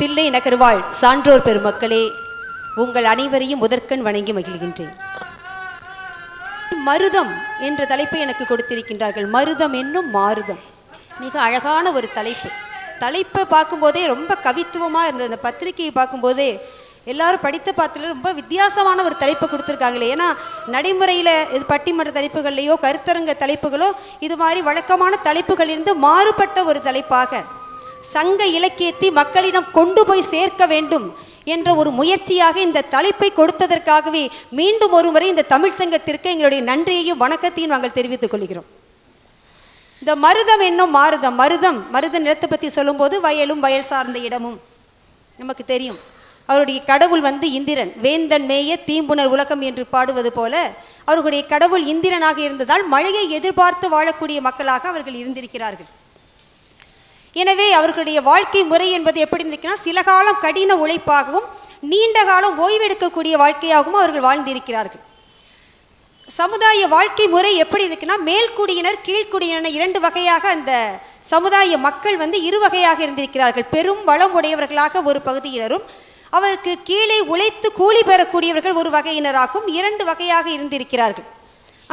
தில்லை நகர்வாழ் சான்றோர் பெருமக்களே உங்கள் அனைவரையும் முதற்கண் வணங்கி மகிழ்கின்றேன். மருதம் என்ற தலைப்பை எனக்கு கொடுத்திருக்கின்றார்கள். மருதம் என்னும் மாருதம். மிக அழகான ஒரு தலைப்பு. தலைப்பை பார்க்கும்போதே ரொம்ப கவித்துவமாக இருந்தது. அந்த பத்திரிகையை பார்க்கும்போதே எல்லாரும் படித்த பார்த்துல ரொம்ப வித்தியாசமான ஒரு தலைப்பை கொடுத்துருக்காங்களே. ஏன்னா நடைமுறையில் இது பட்டிமன்ற தலைப்புகள்லையோ கருத்தரங்க தலைப்புகளோ இது மாதிரி வழக்கமான தலைப்புகளிலிருந்து மாறுபட்ட ஒரு தலைப்பாக சங்க இலக்கியத்தை மக்களிடம் கொண்டு போய் சேர்க்க வேண்டும் என்ற ஒரு முயற்சியாக இந்த தலைப்பை கொடுத்ததற்காகவே மீண்டும் ஒருமுறை இந்த தமிழ்ச்சங்கத்திற்கு எங்களுடைய நன்றியையும் வணக்கத்தையும் நாங்கள் தெரிவித்துக் கொள்கிறோம். இந்த மருதம் என்னும் மாருதம் மருதம் மருத நிலத்தை பற்றி சொல்லும்போது வயலும் வயல் சார்ந்த இடமும் நமக்கு தெரியும். அவருடைய கடவுள் வந்து இந்திரன். வேந்தன் மேய தீம்புணர் உலகம் என்று பாடுவது போல அவர்களுடைய கடவுள் இந்திரனாக இருந்ததால் மழையை எதிர்பார்த்து வாழக்கூடிய மக்களாக அவர்கள் இருந்திருக்கிறார்கள். எனவே அவர்களுடைய வாழ்க்கை முறை என்பது எப்படி இருந்திருக்குன்னா சில காலம் கடின உழைப்பாகவும் நீண்ட காலம் ஓய்வெடுக்கக்கூடிய வாழ்க்கையாகவும் அவர்கள் வாழ்ந்திருக்கிறார்கள். சமுதாய வாழ்க்கை முறை எப்படி இருக்குன்னா மேல்குடியினர் கீழ்குடியினர் இரண்டு வகையாக அந்த சமுதாய மக்கள் வந்து இரு வகையாக இருந்திருக்கிறார்கள். பெரும் வளம் உடையவர்களாக ஒரு பகுதியினரும் அவருக்கு கீழே உழைத்து கூலி பெறக்கூடியவர்கள் ஒரு வகையினராகவும் இரண்டு வகையாக இருந்திருக்கிறார்கள்.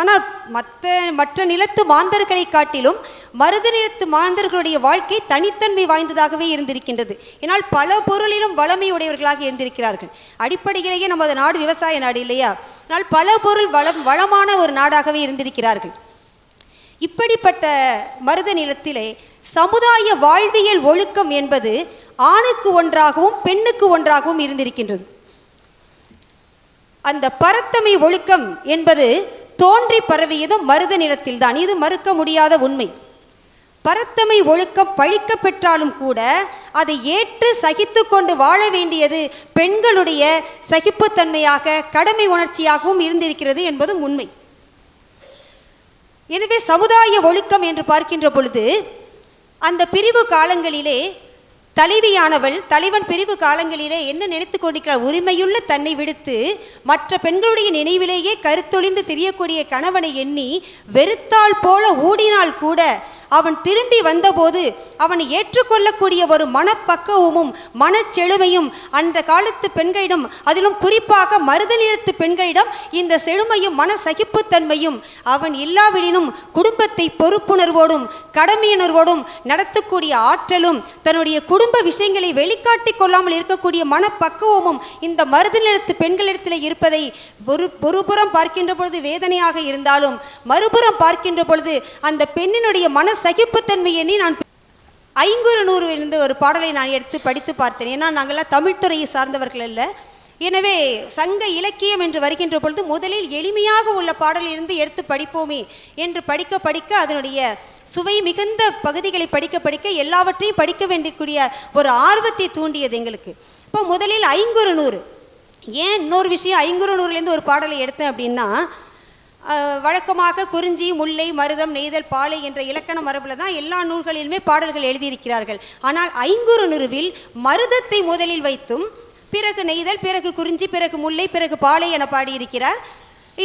ஆனால் மற்ற மற்ற நிலத்து மாந்தர்களை காட்டிலும் மருத நிலத்து மாந்தர்களுடைய வாழ்க்கை தனித்தன்மை வாய்ந்ததாகவே இருந்திருக்கின்றது. ஏனால் பல பொருளிலும் வளமையுடையவர்களாக இருந்திருக்கிறார்கள். அடிப்படையிலேயே நமது நாடு விவசாய நாடு இல்லையா? ஆனால் பல பொருள் வளம் வளமான ஒரு நாடாகவே இருந்திருக்கிறார்கள். இப்படிப்பட்ட மருத நிலத்திலே சமுதாய வாழ்வியல் ஒழுக்கம் என்பது ஆணுக்கு ஒன்றாகவும் பெண்ணுக்கு ஒன்றாகவும் இருந்திருக்கின்றது. அந்த பரத்தமை ஒழுக்கம் என்பது தோன்றி பரவியதும் மருத நிலத்தில்தான் இது மறுக்க முடியாத உண்மை. பரத்தமை ஒழுக்கம் பழிக்க பெற்றாலும் கூட அதை ஏற்று சகித்து கொண்டு வாழ வேண்டியது பெண்களுடைய சகிப்புத்தன்மையாக கடமை உணர்ச்சியாகவும் இருந்திருக்கிறது என்பதும் உண்மை. எனவே சமுதாய ஒழுக்கம் என்று பார்க்கின்ற பொழுது அந்த பிரிவு காலங்களிலே தலைவியானவள் தலைவன் பிரிவு காலங்களிலே என்ன நினைத்து கொண்டிருக்கிற உரிமையுள்ள தன்னை விடுத்து மற்ற பெண்களுடைய நினைவிலேயே கருத்தொழிந்து தெரியக்கூடிய கணவனை எண்ணி வெறுத்தால் போல ஊடினால் கூட அவன் திரும்பி வந்தபோது அவனை ஏற்றுக்கொள்ளக்கூடிய ஒரு மனப்பக்குவமும் மனச்செழுமையும் அந்த காலத்து பெண்களிடம் அதிலும் குறிப்பாக மருதநிலத்து பெண்களிடம் இந்த செழுமையும் மன சகிப்புத்தன்மையும் அவன் இல்லாவிடினும் குடும்பத்தை பொறுப்புணர்வோடும் கடமையுணர்வோடும் நடத்தக்கூடிய ஆற்றலும் தன்னுடைய குடும்ப விஷயங்களை வெளிக்காட்டிக் கொள்ளாமல் இருக்கக்கூடிய மனப்பக்குவமும் இந்த மருதநிலத்து பெண்களிடத்தில் இருப்பதை ஒரு ஒருபுறம் பார்க்கின்ற பொழுது வேதனையாக இருந்தாலும் மறுபுறம் பார்க்கின்ற பொழுது அந்த பெண்ணினுடைய மன சகிப்புத்தன்மையை நான் ஐங்குறு நூறு இருந்து ஒரு பாடலை நான் எடுத்து படித்து பார்த்தேன். ஏன்னா நாங்கள்லாம் தமிழ்துறையை சார்ந்தவர்கள் அல்ல. எனவே சங்க இலக்கியம் என்று வருகின்ற பொழுது முதலில் எளிமையாக உள்ள பாடலிலிருந்து எடுத்து படிப்போமே என்று படிக்க படிக்க அதனுடைய சுவை மிகுந்த பகுதிகளை படிக்க படிக்க எல்லாவற்றையும் படிக்க வேண்டியக்கூடிய ஒரு ஆர்வத்தை தூண்டியது எங்களுக்கு. இப்போ முதலில் ஐங்குறு நூறு ஏன் இன்னொரு விஷயம் ஐங்குறு நூறுலேருந்து ஒரு பாடலை எடுத்தேன் அப்படின்னா வழக்கமாக குறிஞ்சி முல்லை மருதம் நெய்தல் பாலை என்ற இலக்கண மரபில் தான் எல்லா நூல்களிலுமே பாடல்கள் எழுதியிருக்கிறார்கள். ஆனால் ஐங்குறு நுருவில் மருதத்தை முதலில் வைத்தும் பிறகு நெய்தல் பிறகு குறிஞ்சி பிறகு முல்லை பிறகு பாலை என பாடியிருக்கிறார்.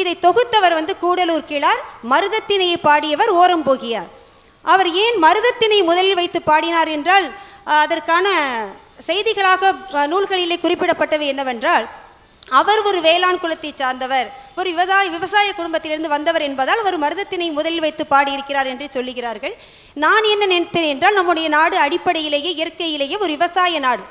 இதை தொகுத்தவர் வந்து கூடலூர் கிழார் மருதத்தினையை பாடியவர் ஓரம் போகியார். அவர் ஏன் மருதத்தினை முதலில் வைத்து பாடினார் என்றால் அதற்கான செய்திகளாக நூல்களிலே குறிப்பிடப்பட்டவை என்னவென்றால் அவர் ஒரு வேளாண் குலத்தை சார்ந்தவர். ஒரு விவசாய விவசாய குடும்பத்திலிருந்து வந்தவர் என்பதால் அவர் மருதத்தினை முதலில் வைத்து பாடியிருக்கிறார் என்று சொல்லுகிறார்கள். நான் என்ன நினைத்தேன் என்றால் நம்முடைய நாடு அடிப்படையிலேயே இயற்கையிலேயே ஒரு விவசாய நாடு.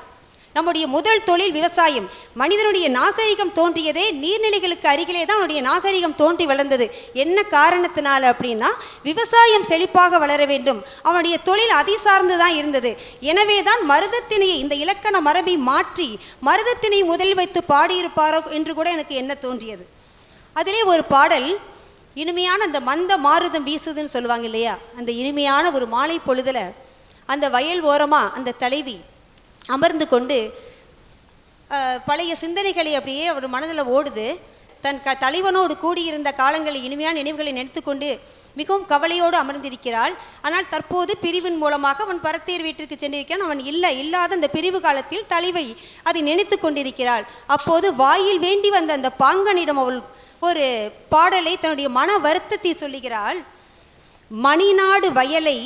நம்முடைய முதல் தொழில் விவசாயம். மனிதனுடைய நாகரிகம் தோன்றியதே நீர்நிலைகளுக்கு அருகிலே தான் அவனுடைய நாகரிகம் தோன்றி வளர்ந்தது. என்ன காரணத்தினால அப்படின்னா விவசாயம் செழிப்பாக வளர வேண்டும். அவனுடைய தொழில் அதை சார்ந்து தான் இருந்தது. எனவே தான் மருதத்தினையை இந்த இலக்கண மரபை மாற்றி மருதத்தினை முதலில் வைத்து பாடியிருப்பாரோ என்று கூட எனக்கு என்ன தோன்றியது. அதிலே ஒரு பாடல் இனிமையான அந்த மந்த மாறுதம் வீசுதுன்னு சொல்லுவாங்க இல்லையா? அந்த இனிமையான ஒரு மாலை பொழுதில் அந்த வயல் ஓரமாக அந்த தலைவி அமர்ந்து கொண்டு பழைய சிந்தனைகளை அப்படியே அவர் மனதில் ஓடுது. தன் க தலைவனோடு கூடியிருந்த காலங்களை இனிமையான நினைவுகளை நினைத்துக்கொண்டு மிகவும் கவலையோடு அமர்ந்திருக்கிறாள். ஆனால் தற்போது பிரிவின் மூலமாக அவன் பரத்தேர் வீட்டிற்கு சென்றிருக்கிறான். அவன் இல்லை இல்லாத அந்த பிரிவு காலத்தில் தலைவை அதை நினைத்து கொண்டிருக்கிறாள். அப்போது வாயில் வேண்டி வந்த அந்த பாங்கனிடம் அவள் ஒரு பாடலை தன்னுடைய மன வருத்தத்தை சொல்லுகிறாள் மணிநாடு வயலை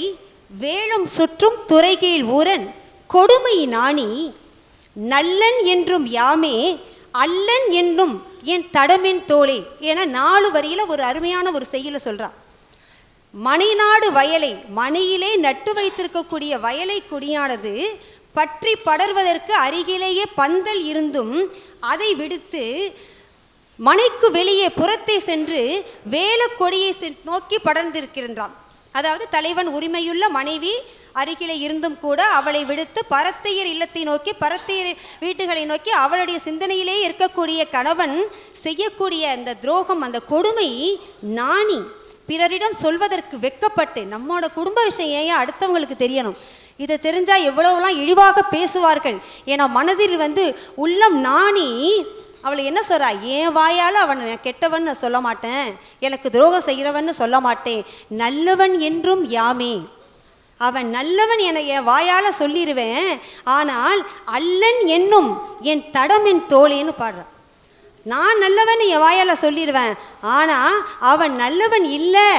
வேளம் சுற்றும் துறைகீழ் ஊரன் கொடுமை நாணி நல்லன் என்றும் யாமே அல்லன் என்னும் என் தடமின் தோழே என நாலு வரியில ஒரு அருமையான ஒரு செய்யலை சொல்கிறான் மணிநாடு வயலை மணியிலே நட்டு வைத்திருக்கக்கூடிய வயலை கொடியானது பற்றி படர்வதற்கு அருகிலேயே பந்தல் இருந்தும் அதை விடுத்து மனைக்கு வெளியே புறத்தை சென்று வேலக்கொடியை செ- நோக்கி படர்ந்திருக்கின்றான். அதாவது தலைவன் உரிமையுள்ள மனைவி அருகிலே இருந்தும் கூட அவளை விடுத்து பரத்தையர் இல்லத்தை நோக்கி பரத்தையர் வீட்டுகளை நோக்கி அவளுடைய சிந்தனையிலே இருக்கக்கூடிய கணவன் செய்யக்கூடிய அந்த துரோகம் அந்த கொடுமை நாணி. பிறரிடம் சொல்வதற்கு வெட்கப்பட்டு நம்மளோட குடும்ப விஷயம் ஏன் அடுத்தவங்களுக்கு தெரியணும்? இதை தெரிஞ்சால் எவ்வளவுலாம் இழிவாக பேசுவார்கள். ஏன்னா மனதில் வந்து உள்ளம் நாணி அவளை என்ன சொல்றா? என் வாயால் அவன் கெட்டவன் நான் சொல்ல மாட்டேன். எனக்கு துரோகம் செய்கிறவன்னு சொல்ல மாட்டேன். நல்லவன் என்றும் யாமே. அவன் நல்லவன் என என் வாயால் சொல்லிடுவேன் ஆனால் அல்லன் என்னும் என் தடம் என் தோழேன்னு பாடுறான் நான் நல்லவன் என் வாயால் சொல்லிடுவேன். ஆனால் அவன் நல்லவன் இல்லை.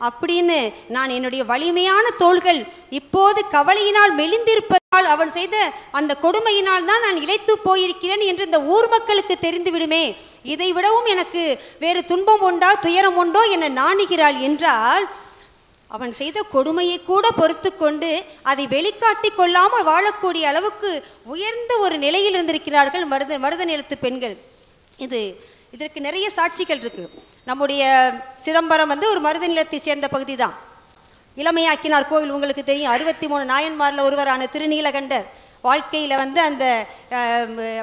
அப்படின்னு நான் என்னுடைய வலிமையான தோள்கள் இப்போது கவலையினால் மெலிந்திருப்பதால் அவன் செய்த அந்த கொடுமையினால் தான் நான் இழைத்து போயிருக்கிறேன் என்று இந்த ஊர் மக்களுக்கு தெரிந்துவிடுமே இதை விடவும் எனக்கு வேறு துன்பம் உண்டா துயரம் உண்டோ என நாணுகிறாள் என்றால் அவன் செய்த கொடுமையை கூட பொறுத்து கொண்டு அதை வெளிக்காட்டி கொள்ளாமல் வாழக்கூடிய அளவுக்கு உயர்ந்த ஒரு நிலையில் இருந்திருக்கிறார்கள் மருத மருத நிலத்து பெண்கள். இது இதற்கு நிறைய சாட்சிகள் இருக்குது நம்முடைய சிதம்பரம் வந்து ஒரு மருத நிலத்தை சேர்ந்த பகுதி தான் இளமையாக்கினார் கோவில் உங்களுக்கு தெரியும். அறுபத்தி மூணு நாயன்மாரில் ஒருவரான திருநீலகண்டர் வாழ்க்கையில் வந்து அந்த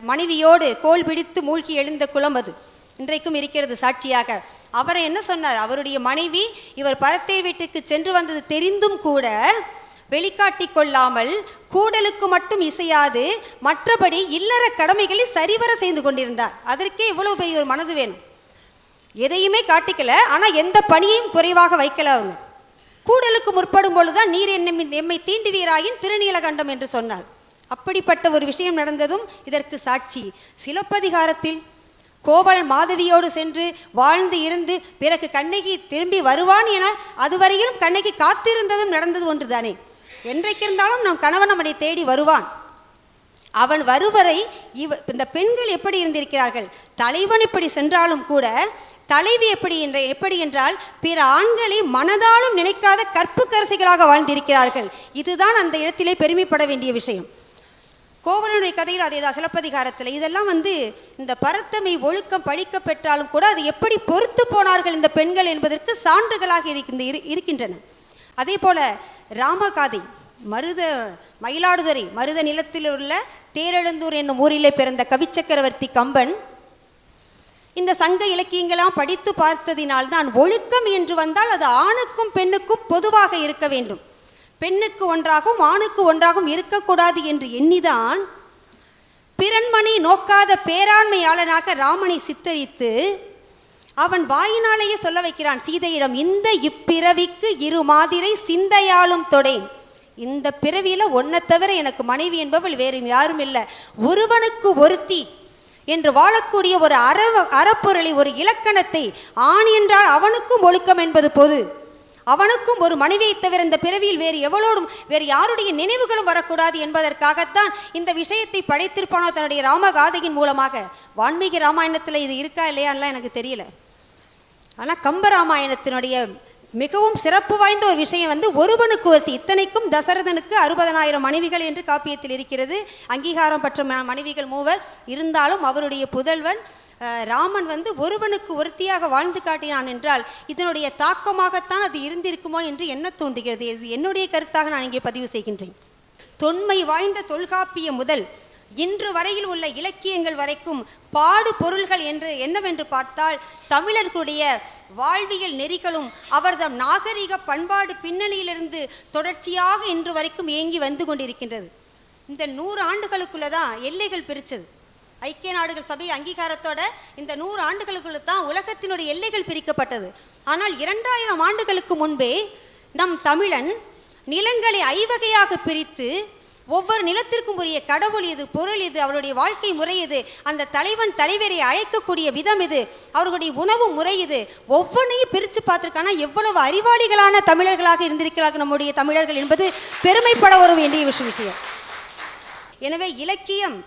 மனைவியோடு கோல் பிடித்து மூழ்கி எழுந்த குலம் அது. இன்றைக்கும் இருக்கிறது சாட்சியாக. அவரை என்ன சொன்னார்? அவருடைய மனைவி இவர் பரத்தை வீட்டுக்கு சென்று வந்தது தெரிந்தும் கூட வெளிக்காட்டி கொள்ளாமல் கூடலுக்கு மட்டும் இசையாது மற்றபடி இல்லற கடமைகளை சரிவர செய்து கொண்டிருந்தார். அதற்கே இவ்வளவு பெரிய ஒரு மனது வேணும். எதையுமே காட்டிக்கல ஆனால் எந்த பணியையும் குறைவாக வைக்கல அவங்க. கூடலுக்கு முற்படும் பொழுதுதான் நீர் என்னை எம்மை தீண்டுவீராயின் திருநீலகண்டம் என்று சொன்னார் அப்படிப்பட்ட ஒரு விஷயம் நடந்ததும் இதற்கு சாட்சி. சிலப்பதிகாரத்தில் கோவல் மாதவியோடு சென்று வாழ்ந்து இருந்து பிறகு கண்ணகி திரும்பி வருவான் என அதுவரையிலும் கண்ணகி காத்திருந்ததும் நடந்தது ஒன்றுதானே? என்றைக்கு இருந்தாலும் நம் கணவன் அவனை தேடி வருவான். அவன் வருவரை இவ இந்த பெண்கள் எப்படி இருந்திருக்கிறார்கள்? தலைவன் இப்படி சென்றாலும் கூட தலைவி எப்படி என்ற எப்படி என்றால் பிற ஆண்களை மனதாலும் நினைக்காத கற்புக்கரசிகளாக வாழ்ந்திருக்கிறார்கள். இதுதான் அந்த இடத்திலே பெருமைப்பட வேண்டிய விஷயம். கோவலனுடைய கதையில் அதே தான் சிலப்பதிகாரத்தில். இதெல்லாம் வந்து இந்த பரத்தமை ஒழுக்கம் பழிக்க பெற்றாலும் கூட அது எப்படி பொறுத்து போனார்கள் இந்த பெண்கள் என்பதற்கு சான்றுகளாக இருக்கின்ற இரு- இருக்கின்றன. அதே போல ராமகாதை மருத மயிலாடுதுறை மருத நிலத்தில் உள்ள தேரெழுந்தூர் என்னும் ஊரிலே பிறந்த கவிச்சக்கரவர்த்தி கம்பன் இந்த சங்க இலக்கியங்களாம் படித்து பார்த்ததினால்தான் ஒழுக்கம் என்று வந்தால் அது ஆணுக்கும் பெண்ணுக்கும் பொதுவாக இருக்க வேண்டும். பெண்ணுக்கு ஒன்றாகவும் ஆணுக்கு ஒன்றாகவும் இருக்கக்கூடாது என்று எண்ணிதான் பிறன்மணி நோக்காத பேராண்மையாளனாக ராமனை சித்தரித்து அவன் வாயினாலேயே சொல்ல வைக்கிறான் சீதையிடம் இந்த இப்பிறவிக்கு இரு மாதிரை சிந்தையாலும் தொடேன். இந்த பிறவியில் ஒன்றை தவிர எனக்கு மனைவி என்பவள் வேறு யாரும் இல்லை. ஒருவனுக்கு ஒருத்தி என்று வாழக்கூடிய ஒரு அற அறப்பொருளை ஒரு இலக்கணத்தை ஆண் என்றால் அவனுக்கும் ஒழுக்கம் என்பது பொது. அவனுக்கும் ஒரு மனைவியை தவிர இந்த பிறவியில் வேறு எவளோடும் வேறு யாருடைய நினைவுகளும் வரக்கூடாது என்பதற்காகத்தான் இந்த விஷயத்தை படைத்திருப்பானோ தன்னுடைய ராமகாதையின் மூலமாக. வான்மீகி ராமாயணத்தில் இது இருக்கா இல்லையான்லாம் எனக்கு தெரியல. ஆனால் கம்பராமாயணத்தினுடைய மிகவும் சிறப்பு வாய்ந்த ஒரு விஷயம் வந்து ஒருவனுக்கு ஒருத்தி இத்தனைக்கும் தசரதனுக்கு அறுபதனாயிரம் மனைவிகள் என்று காப்பியத்தில் இருக்கிறது. அங்கீகாரம் பெற்ற மனைவிகள் மூவர். இருந்தாலும் அவருடைய புதல்வன் ராமன் வந்து ஒருவனுக்கு ஒருத்தியாக வாழ்ந்து காட்டினான் என்றால் இதனுடைய தாக்கமாகத்தான் அது இருந்திருக்குமோ என்று என்ன தோன்றுகிறது? இது என்னுடைய கருத்தாக நான் இங்கே பதிவு செய்கின்றேன். தொன்மை வாய்ந்த தொல்காப்பியம் முதல் இன்று வரையில் உள்ள இலக்கியங்கள் வரைக்கும் பாடு பொருள்கள் என்று என்னவென்று பார்த்தால் தமிழர்களுடைய வாழ்வியல் நெறிகளும் அவர்தம் நாகரிக பண்பாடு பின்னணியிலிருந்து தொடர்ச்சியாக இன்று வரைக்கும் இயங்கி வந்து கொண்டிருக்கின்றது. இந்த நூறு ஆண்டுகளுக்குள்ள தான் எல்லைகள் பிரித்தது ஐக்கிய நாடுகள் சபை அங்கீகாரத்தோட இந்த நூறு ஆண்டுகளுக்குள்ள தான் உலகத்தினுடைய எல்லைகள் பிரிக்கப்பட்டது. ஆனால் இரண்டாயிரம் ஆண்டுகளுக்கு முன்பே நம் தமிழன் நிலங்களை ஐவகையாக பிரித்து ஒவ்வொரு நிலத்திற்கும் உரிய கடவுள் இது பொருள் இது அவருடைய வாழ்க்கை முறை இது அந்த தலைவன் தலைவரை அழைக்கக்கூடிய விதம் இது அவர்களுடைய உணவு முறை இது. ஒவ்வொன்றையும் பிரித்து பார்த்துருக்கானா எவ்வளவு அறிவாளிகளான தமிழர்களாக இருந்திருக்கிறார்கள் நம்முடைய தமிழர்கள் என்பது பெருமைப்பட வரும் வேண்டிய விஷயம். எனவே இலக்கியம்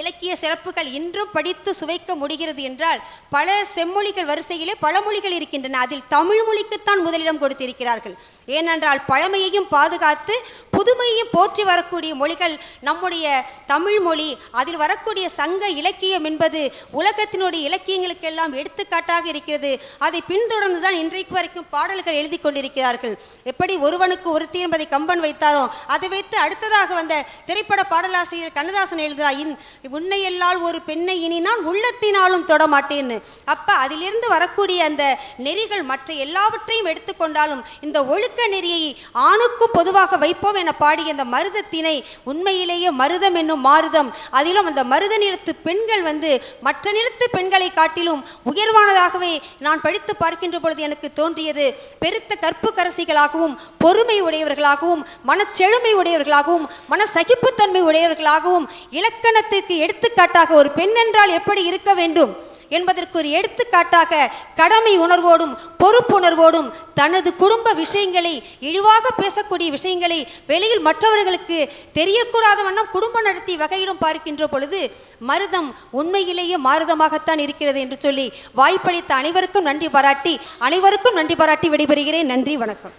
இலக்கிய சிறப்புகள் இன்றும் படித்து சுவைக்க முடிகிறது என்றால் பல செம்மொழிகள் வரிசையிலே பல மொழிகள் இருக்கின்றன. அதில் தமிழ் மொழிக்குத்தான் முதலிடம் கொடுத்திருக்கிறார்கள். ஏனென்றால் பழமையையும் பாதுகாத்து புதுமையையும் போற்றி வரக்கூடிய மொழிகள் நம்முடைய தமிழ் மொழி. அதில் வரக்கூடிய சங்க இலக்கியம் என்பது உலகத்தினுடைய இலக்கியங்களுக்கெல்லாம் எடுத்துக்காட்டாக இருக்கிறது. அதை பின்தொடர்ந்து தான் இன்றைக்கு வரைக்கும் பாடல்கள் எழுதி கொண்டிருக்கிறார்கள். எப்படி ஒருவனுக்கு ஒருத்தி என்பதை கம்பன் வைத்தாரோ அதை வைத்து அடுத்ததாக வந்த திரைப்பட பாடலாசிரியர் கண்ணதாசன் எழுதுகிறார். இன் உன்னையெல்லால் ஒரு பெண்ணை இனி நான் உள்ளத்தினாலும் தொடமாட்டேன்னு அப்போ அதிலிருந்து வரக்கூடிய அந்த நெறிகள் மற்ற எல்லாவற்றையும் எடுத்துக்கொண்டாலும் இந்த ஒழுக்க நெறியை ஆணுக்கும் பொதுவாக வைப்போம் என பாடிய அந்த மருதத்தினை உண்மையிலேயே மருதம் என்னும் மாருதம். அதிலும் அந்த மருத நிலத்து பெண்கள் வந்து மற்ற நிலத்து பெண்களை காட்டிலும் உயர்வானதாகவே நான் படித்து பார்க்கின்ற பொழுது எனக்கு தோன்றியது. பெருத்த கற்பு கரசிகளாகவும் பொறுமை உடையவர்களாகவும் மனச்செழுமை உடையவர்களாகவும் மன சகிப்புத்தன்மை உடையவர்களாகவும் இலக்கணத்திற்கு எடுத்துக்காட்டாக ஒரு பெண் என்றால் எப்படி இருக்க வேண்டும் என்பதற்கு ஒரு எடுத்துக்காட்டாக கடமை உணர்வோடும் பொறுப்புணர்வோடும் தனது குடும்ப விஷயங்களை இழிவாக பேசக்கூடிய விஷயங்களை வெளியில் மற்றவர்களுக்கு தெரியக்கூடாத வண்ணம் குடும்பம் நடத்தி வகையிலும் பார்க்கின்ற பொழுது மருதம் உண்மையிலேயே மாருதமாகத்தான் இருக்கிறது என்று சொல்லி வாய்ப்பளித்த அனைவருக்கும் நன்றி பாராட்டி அனைவருக்கும் நன்றி பாராட்டி விடைபெறுகிறேன். நன்றி வணக்கம்.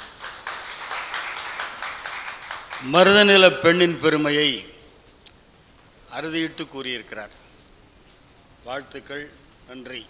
மருதநில பெண்ணின் பெருமையை அறுதியிட்டு கூறியிருக்கிறார். வாழ்த்துக்கள் நன்றி.